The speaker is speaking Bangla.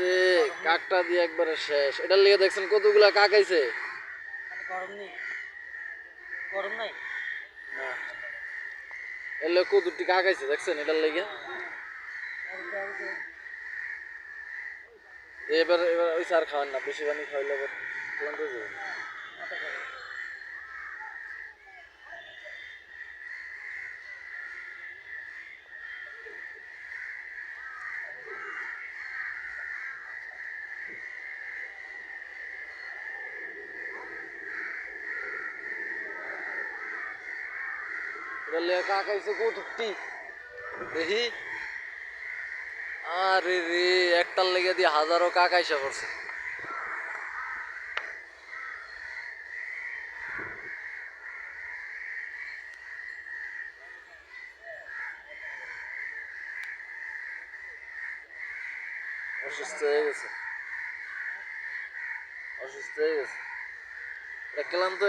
রে কাকটা দিয়ে একবারে শেষ। এটার লেগে দেখছেন কতগুলা কাক আইছে? মানে গরম নেই। গরম নাই? এর লেগে কতটি কাক আইছে দেখছেন এটার লেগে? এবার এবার ওই সার খাওয়ান না বেশি পানি খাওয়াইলে আবার ক্লান্ত হয়ে যাবে। এটার লেগে কাক আইছে কতটি দেখি। আরে রে, একটার লেগে দিয়ে হাজারো কাক আইসা পড়ছে। অসুস্থ হয়ে গেছে। অসুস্থ হয়ে গেছে। ক্লান্ত